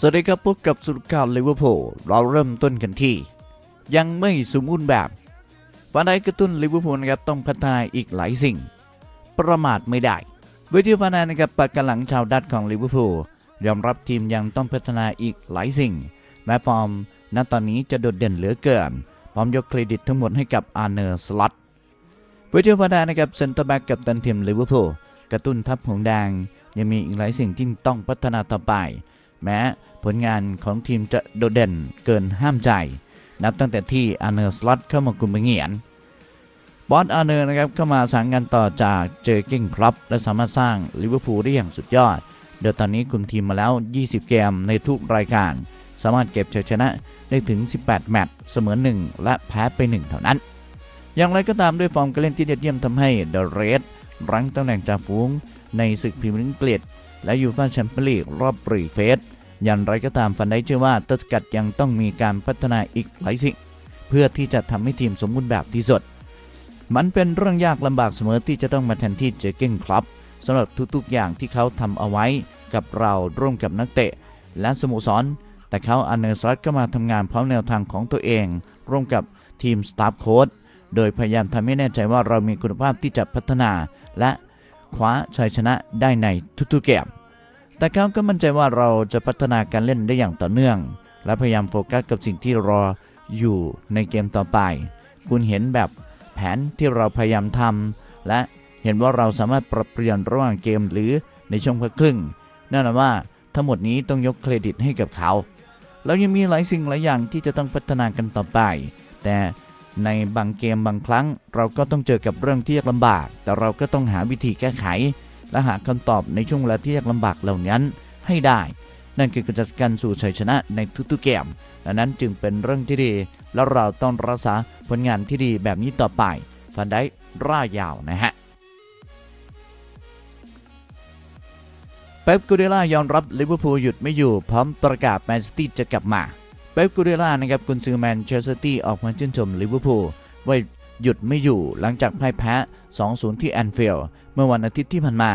สวัสดีครับพบกับสุดข่าวลิเวอร์พูลเราเริ่มต้นกันที่ ยังไม่สมบูรณ์แบบฟันไดกระตุ้นลิเวอร์พูลนะครับต้องพัฒนาอีกหลายสิ่ง ประมาทไม่ได้เวทีฟานานะครับปากกันหลังชาวดัตของลิเวอร์พูลยอมรับทีมยังต้องพัฒนาอีกหลายสิ่ง แม้ฟอร์มณตอนนี้จะโดดเด่นเหลือเกินพร้อมยกเครดิตทั้งหมดให้กับอาร์เนอร์สล็อตเวทีฟานานะครับเซนเตอร์แบ็กกับตันทีมลิเวอร์พูลกระตุ้นทัพหงแดงยังมีอีกหลายสิ่งที่ต้องพัฒนาต่อไป แม้ ผลงานของทีมจะโดดเด่นเกินห้ามใจ นับตั้งแต่ที่อาร์เนอร์สล็อตเข้ามากุมเงียนบอสอาร์เนอร์นะครับเข้ามาสานงานต่อจากเจอเก้งคลับและสามารถสร้างลิเวอร์พูลได้อย่างสุดยอด โดยตอนนี้คุมทีมมาแล้ว 20 เกมในทุกรายการ สามารถเก็บชัยชนะได้ถึง 18 แมตช์เสมอ 1 และแพ้ไป 1 เท่านั้น อย่างไรก็ตามด้วยฟอร์มการเล่นที่ยอดเยี่ยมทำให้เดอะเรดรั้งตำแหน่งจ่าฝูงในศึกพรีเมียร์ลีกและยูฟ่าแชมเปี้ยนลีกรอบปรีเฟส อย่างไรก็ตามฟันได้เชื่อว่าต้นสกัดยังต้องมีการพัฒนาอีกหลายสิ่ง เพื่อที่จะทำให้ทีมสมบูรณ์แบบที่สุด มันเป็นเรื่องยากลำบากเสมอที่จะต้องมาแทนที่เจเก้งครับสำหรับทุกๆอย่างที่เขาทำเอาไว้กับเราร่วมกับนักเตะ และสโมสร แต่เขาอันเนอร์สลัดก็มาทำงานพร้อมแนวทางของตัวเอง ร่วมกับทีมสตาฟโค้ดโดยพยายามทำให้แน่ใจว่าเรามีคุณภาพที่จะพัฒนา และคว้าชัยชนะได้ในทุกๆเกม แต่เขาก็มั่นใจว่าเราจะพัฒนาการเล่นได้อย่างต่อเนื่อง และพยายามโฟกัสกับสิ่งที่รออยู่ในเกมต่อไป คุณเห็นแบบแผนที่เราพยายามทำและเห็นว่าเราสามารถปรับเปลี่ยนระหว่างเกมหรือในช่วงพักครึ่งนั่นแหละว่าทั้งหมดนี้ต้องยกเครดิตให้กับเขา แล้วยังมีหลายสิ่งหลายอย่างที่จะต้องพัฒนากันต่อไป แต่ในบางเกมบางครั้ง เราก็ต้องเจอกับเรื่องที่ยากลำบาก แต่เราก็ต้องหาวิธีแก้ไข และหาคำตอบในช่วงเวลาที่ยากลำบากเหล่านั้นให้ได้ นั่นคือการจัดการสู่ชัยชนะในทุกๆเกมดังนั้นจึงเป็นเรื่องที่ดี แล้วเราต้องรักษาผลงานที่ดีแบบนี้ต่อไปฟันได้ร่ายาวนะฮะเป๊ปกูเดล่ายอมรับลิเวอร์พูลหยุดไม่อยู่พร้อมประกาศแมนซิตี้จะกลับมาเป๊ปกูเดล่านะครับกุนซือแมนเชสเตอร์ตี้ออกมาชื่นชมลิเวอร์พูลว่า หยุดไม่อยู่หลังจากพ่ายแพ้ 2-0 ที่แอนฟิลด์เมื่อวันอาทิตย์ที่ผ่านมา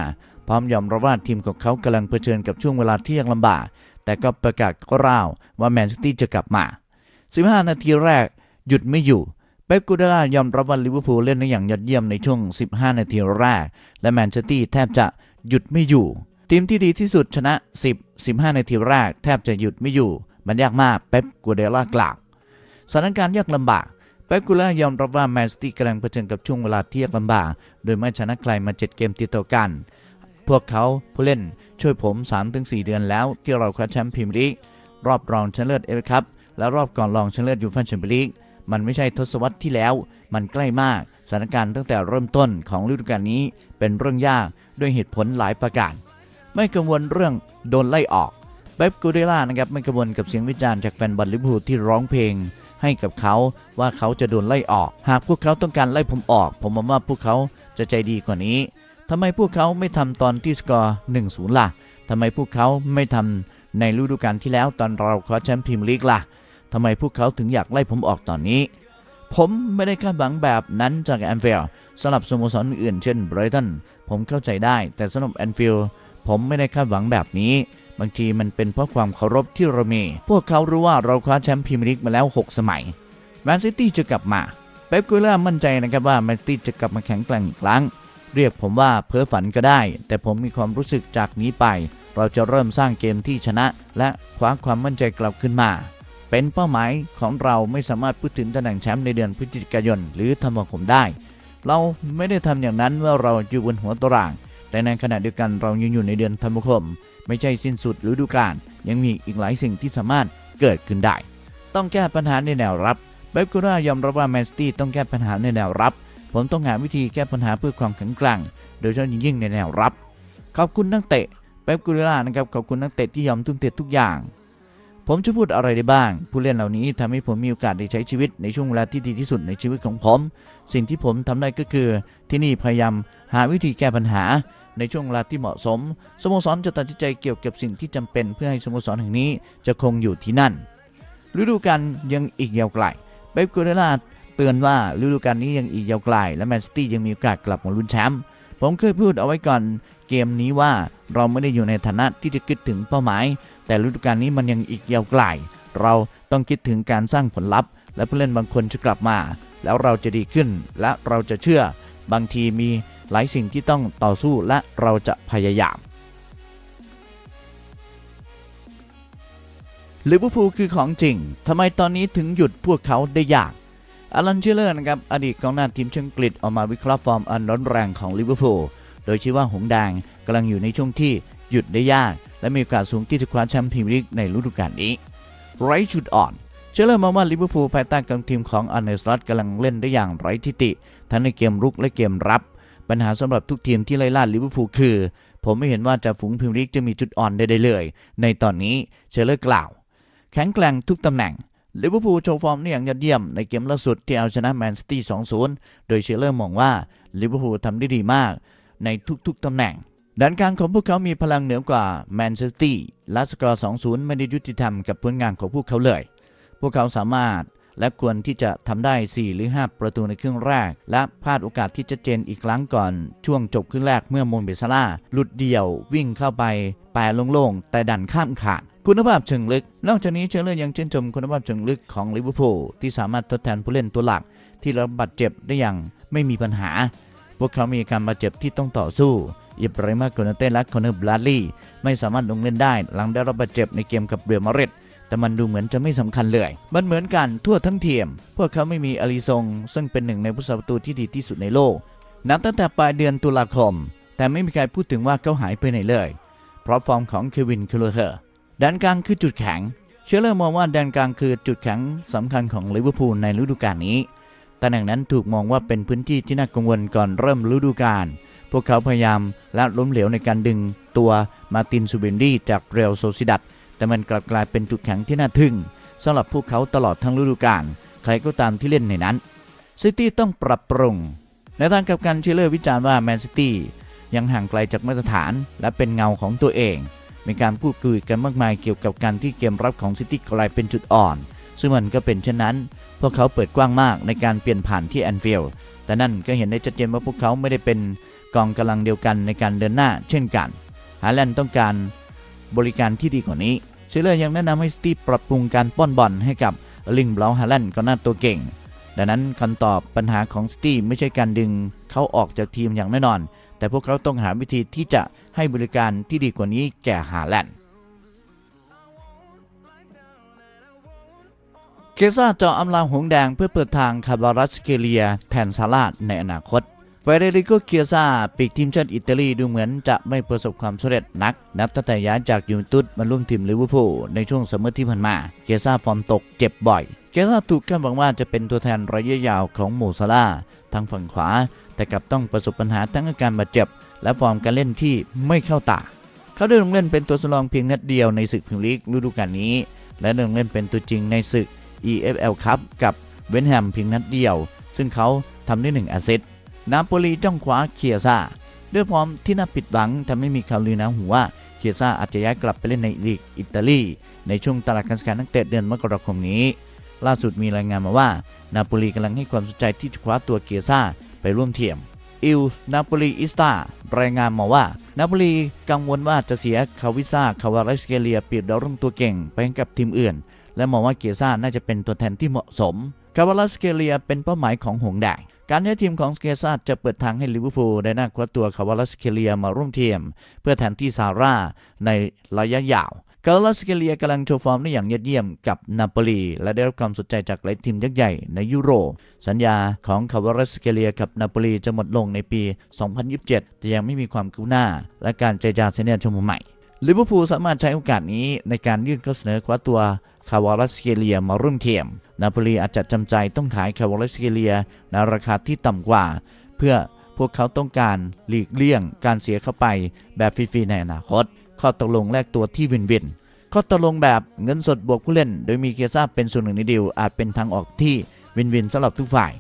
พร้อมยอมรับว่าทีมของเขากำลังเผชิญกับช่วงเวลาที่ยากลำบาก แต่ก็ประกาศกล่าวว่าแมนซิตี้จะกลับมา 15 นาทีแรกหยุดไม่อยู่เป๊ปกูเดล่ายอมรับว่าลิเวอร์พูลเล่นได้อย่างยอดเยี่ยมในช่วง 15 นาทีแรก และแมนเชสเตอร์แทบจะหยุดไม่อยู่ ทีมที่ดีที่สุดชนะ 10 15 นาทีแรก แทบจะหยุดไม่อยู่ มันยากมากเป๊ปกูเดล่ากล่าวสถานการณ์ยากลำบาก ป๊ปกูเล่ายอมรับว่าแมนซิตี้กำลังเผชิญกับช่วงเวลาที่ยากลำบาก โดยไม่ชนะใครมา 7 เกมติดต่อกัน พวกเขาผู้เล่นช่วยผม 3-4 เดือนแล้ว ที่เราคว้าแชมป์พรีเมียร์ลีกรอบรองชนะเลิศเอฟเอคัพและรอบก่อนรองชนะเลิศยูฟ่าแชมเปี้ยนลีกมันไม่ใช่ทศวรรษที่แล้ว มันใกล้มากสถานการณ์ตั้งแต่เริ่มต้นของฤดูกาลนี้เป็นเรื่องยากด้วยเหตุผลหลายประการ ไม่กังวลเรื่องโดนไล่ออกเป๊ปกูเดล่านะครับไม่กังวลกับเสียงวิจารณ์จากแฟนบอลลิเวอร์พูลที่ร้องเพลง ให้กับเขาว่าเขาจะโดนไล่ออก หากพวกเขาต้องการไล่ผมออก ผมมองว่าพวกเขาจะใจดีกว่านี้ทำไมพวกเขาไม่ทำตอนที่สกอร์1-0ล่ะทำไมพวกเขาไม่ทำในฤดูกาลที่แล้วตอนเราคว้าแชมป์พรีเมียร์ลีกล่ะทำไมพวกเขาถึงอยากไล่ผมออกตอนนี้ ผมไม่ได้คาดหวังแบบนั้นจากแอนฟิลด์สำหรับสโมสรอื่นเช่นไบรตันผมเข้าใจได้ แต่สำหรับแอนฟิลด์ผมไม่ได้คาดหวังแบบนี้ บางทีมันเป็นเพราะความเคารพที่เรามี พวกเขารู้ว่าเราคว้าแชมป์พรีเมียร์ลีกมาแล้ว 6 สมัยแมนซิตี้จะกลับมาเป๊ปกูล่ามั่นใจนะครับว่าแมนซิตี้จะกลับมาแข็งแกร่งอีกครั้ง เรียกผมว่าเพ้อฝันก็ได้ แต่ผมมีความรู้สึกจากนี้ไป เราจะเริ่มสร้างเกมที่ชนะ และคว้าความมั่นใจกลับขึ้นมา เป็นเป้าหมายของเราไม่สามารถพูดถึงตำแหน่งแชมป์ในเดือนพฤศจิกายนหรือธันวาคมได้ เราไม่ได้ทำอย่างนั้นเมื่อเราอยู่บนหัวตาราง แต่ในขณะเดียวกันเรายังอยู่ในเดือนธันวาคม ไม่ใช่สิ้นสุดฤดูกาลยังมีอีกหลายสิ่งที่สามารถเกิดขึ้นได้ ต้องแก้ปัญหาในแนวรับเบบกูร่ายอมรับว่าแมนซิตี้ต้องแก้ปัญหาในแนวรับ ผมต้องหาวิธีแก้ปัญหาเพื่อความแข็งแกร่งโดยเฉพาะยิ่งในแนวรับ ขอบคุณนักเตะเป๊ปกูเรล่านะครับขอบคุณนักเตะที่ยอมทุ่มเททุกอย่าง ผมจะพูดอะไรได้บ้าง ผู้เล่นเหล่านี้ทำให้ผมมีโอกาสได้ใช้ชีวิตในช่วงเวลาที่ดีที่สุดในชีวิตของผม สิ่งที่ผมทำได้ก็คือ ที่นี่พยายามหาวิธีแก้ปัญหา ในช่วงเวลาที่เหมาะสม สโมสรจะตัดสินใจเกี่ยวกับสิ่งที่จำเป็นเพื่อให้สโมสรแห่งนี้จะคงอยู่ที่นั่น ฤดูกาลยังอีกยาวไกลเป๊ปกูเรล่าเตือนว่าฤดูกาลนี้ยังอีกยาวไกล และแมนซิตี้ยังมีโอกาสกลับมาลุ้นแชมป์ผมเคยพูดเอาไว้ก่อนเกมนี้ว่าเราไม่ได้อยู่ในฐานะที่จะคิดถึงเป้าหมาย แต่ฤดูกาลนี้มันยังอีกยาวไกล เราต้องคิดถึงการสร้างผลลัพธ์ และผู้เล่นบางคนจะกลับมา แล้วเราจะดีขึ้นและเราจะเชื่อบางทีมี หลายสิ่งที่ต้องต่อสู้และเราจะพยายามลิเวอร์พูลคือของจริง ทำไมตอนนี้ถึงหยุดพวกเขาได้ยากอลันเชลเลอร์นะครับ อดีตกองหน้าทีมชียงกฤษออกมาวิเคราะห์ฟอร์มอันร้อนแรงของลิเวอร์พูล โดยชี้ว่าหงส์แดงกำลังอยู่ในช่วงที่หยุดได้ยาก และมีโอกาสสูงที่จะคว้าแชมป์พรีเมียร์ลีกในฤดูกาลนี้ ไร้จุดอ่อน เชลเลอร์มองว่าลิเวอร์พูลภายใต้การทีมของอันเนสลัตกำลังเล่นได้อย่างไร้ทิฏฐิทั้งในเกมรุกและเกมรับ ปัญหาสำหรับทุกทีมที่ไล่ล่าลิเวอร์พูลคือ ผมไม่เห็นว่าจะฝูงพรีเมียร์ลีกจะมีจุดอ่อนใดๆเลย ในตอนนี้เชลเลอร์กล่าว แข็งแกร่งทุกตำแหน่งลิเวอร์พูลโชว์ฟอร์มได้อย่างยอดเยี่ยมในเกมล่าสุดที่เอาชนะแมนซิตี้ 2-0 โดยเชลเลอร์มองว่าลิเวอร์พูลทำได้ดีมาก ในทุกๆตำแหน่งด้านกลางของพวกเขามีพลังเหนือกว่าแมนซิตี้และสกอร์ 2-0 ไม่ได้ยุติธรรมกับผลงานของพวกเขาเลย พวกเขาสามารถ และควรที่จะทำได้ 4 หรือ 5 ประตูในครึ่งแรก และพลาดโอกาสที่จะเจนอีกครั้งก่อน ช่วงจบครึ่งแรกเมื่อโมนเบซาร่าหลุดเดี่ยววิ่งเข้าไปแปรโล่งๆแต่ดันข้ามขาดคุณภาพเชิงลึก นอกจากนี้เชลเลอร์ยังชื่นชมคุณภาพเชิงลึกของลิเวอร์พูลที่สามารถทดแทนผู้เล่นตัวหลัก ที่รับบาดเจ็บได้อย่างไม่มีปัญหา พวกเขามีการบาดเจ็บที่ต้องต่อสู้อิบราฮิมาโกนเต้และคอนเนอร์บลัดลีย์ไม่สามารถลงเล่นได้ หลังได้รับบาดเจ็บในเกมกับเรอัลมาริด แต่มันดูเหมือนจะไม่สำคัญเลย มันเหมือนกันทั่วทั้งเทียม พวกเขาไม่มีอาริซง ซึ่งเป็นหนึ่งในผู้สาประตูที่ดีที่สุดในโลก นับตั้งแต่ปลายเดือนตุลาคม แต่ไม่มีใครพูดถึงว่าเขาหายไปไหนเลย เพราะฟอร์มของเควินคิลเลอร์ด้านกลางคือจุดแข็ง เชลเลอร์มองว่าแดนกลางคือจุดแข็งสำคัญของลิเวอร์พูลในฤดูกาลนี้ตำแหน่งนั้นถูกมองว่าเป็นพื้นที่ที่น่ากังวลก่อนเริ่มฤดูกาล พวกเขาพยายามและล้มเหลวในการดึงตัวมาตินซูเบนดีจากเรอัลโซซิดัด แต่มันกลับกลายเป็นจุดแข็งที่น่าทึ่งสำหรับพวกเขาตลอดทั้งฤดูกาลใครก็ตามที่เล่นในนั้นซิตี้ต้องปรับปรุงในทางกลับกันเชลเลอร์วิจารณ์ว่าแมนซิตี้ยังห่างไกลจากมาตรฐานและเป็นเงาของตัวเอง มีการพูดคุยกันมากมายเกี่ยวกับการที่เกมรับของซิตี้กลายเป็นจุดอ่อน ซึ่งมันก็เป็นเช่นนั้น พวกเขาเปิดกว้างมากในการเปลี่ยนผ่านที่แอนฟิลด์แต่นั่นก็เห็นได้ชัดเจนว่าพวกเขาไม่ได้เป็นกองกำลังเดียวกันในการเดินหน้าเช่นกันฮาแลนด์ต้องการบริการที่ดีกว่านี้ เชลเลอร์ยังแนะนำให้ซิตี้ปรับปรุงการป้อนบอลให้กับลิงเบลาฮาแลนด์ก็น่าตัวเก่ง ดังนั้นคำตอบปัญหาของซิตี้ไม่ใช่การดึงเขาออกจากทีมอย่างแน่นอน แต่พวกเขาต้องหาวิธีที่จะให้บริการที่ดีกว่านี้แก่ฮาแลนด์เคซ่าเจาะอำลาหงแดงเพื่อเปิดทางคาบารัสเกเลียแทนซาลาดในอนาคต เฟเดริโกเคียซาปีกทีมชาติอิตาลีดูเหมือนจะไม่ประสบความสำเร็จนัก นับตั้งแต่ย้ายจากยูเวนตุสมาร่วมทีมลิเวอร์พูลในช่วงซัมเมอที่ผ่านมาเคียซาฟอร์มตกเจ็บบ่อยเคียซาถูกคาดหวังว่าจะเป็นตัวแทนระยะยาวของโมซาลาทางฝั่งขวา แต่กลับต้องประสบปัญหาทั้งอาการบาดเจ็บ และฟอร์มการเล่นที่ไม่เข้าตา เขาได้ลงเล่นเป็นตัวสำรองเพียงนัดเดียวในศึกพรีเมียร์ลีกฤดูกาลนี้ และลงเล่นเป็นตัวจริงในศึก EFL ครับกับเวนแฮมเพียงนัดเดียว ซึ่งเขาทำได้หนึ่งแอสซิสต์ นาโปลีจ้องคว้าเคียซ่าด้วยพร้อมที่น่าผิดหวังทำให้มีข่าวลือนะหูว่าเคียซ่าอาจจะย้ายกลับไปเล่นในลีกอิตาลีในช่วงตลาดการซื้อขายนักเตะเดือนมกราคมนี้ ล่าสุดมีรายงานมาว่า นาโปลีกำลังให้ความสนใจที่จะคว้าตัวเคียซ่าไปร่วมทีมอิลนาโปลีอิสตารายงานมาว่านาโปลีกังวลว่าจะเสียคาวิซ่าคาวาราสเกเลียเปรียบดาวรุ่งตัวเก่งไปให้กับทีมอื่น และมองว่าเกียซ่าน่าจะเป็นตัวแทนที่เหมาะสมคาวาลาสเกเลียเป็นเป้าหมายของหงแดง การย้ายทีมของสเกซาจะเปิดทางให้ลิเวอร์พูลได้น่าคว้าตัวคาวาลาสเกเลียมาร่วมทีม เพื่อแทนที่ซาร่าในระยะยาวคาวาลาสเกเลียกำลังโชว์ฟอร์มได้อย่างยอดเยี่ยมกับนาโปลีและได้รับความสนใจจากหลายทีมยักษ์ใหญ่ในยุโรป สัญญาของคาวาลาสเกเลียกับนาโปลีจะหมดลงในปี 2027 แต่ยังไม่มีความคืบหน้า และการเจรจาเซ็นสัญญาฉบับใหม่ลิเวอร์พูลสามารถใช้โอกาสนี้ในการยื่นข้อเสนอคว้าตัว คาวาลาสเกเลียมาร่วมทียม นาโปลีอาจจะจำใจต้องขายคาวาลาสเกเลียในราคาที่ต่ำกว่า เพื่อพวกเขาต้องการหลีกเลี่ยงการเสียเข้าไปแบบฟรีๆในอนาคต ข้อตกลงแลกตัวที่วินวิน ข้อตกลงแบบเงินสดบวกผู้เล่น โดยมีเกียร์ซ่าเป็นส่วนหนึ่งในดีลอาจเป็นทางออกที่วินวินสำหรับทุกฝ่าย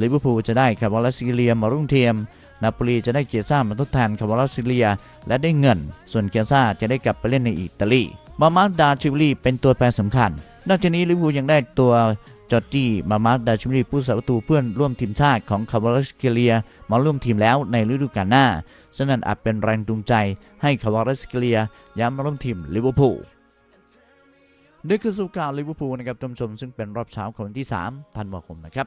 ลิเวอร์พูลจะได้คาวาลาสเกเลียมาร่วมทียม นาโปลีจะได้เกียร์ซ่ามาทดแทนคาวาลาสเกเลีย และได้เงิน ส่วนเกียร์ซ่าจะได้กลับไปเล่นในอิตาลีมามาร์ดาชิวลีเป็นตัวแปรสำคัญ นอกจากนี้ลิเวอร์พูลยังได้ตัวจอร์จี้มามาร์ดาชิวลีผู้สาประตูเพื่อนร่วมทีมชาติของคาวาลาสเกเลีย มาร่วมทีมแล้วในฤดูกาลหน้าซึ่งนั่นอาจเป็นแรงจูงใจให้คาวาลาสเกเลียย้ายมาร่วมทีมลิเวอร์พูลนี่คือสุขาวลิเวอร์พูลนะครับท่านผู้ชมซึ่งเป็นรอบเช้าของวันที่ 3 ธันวาคมนะครับ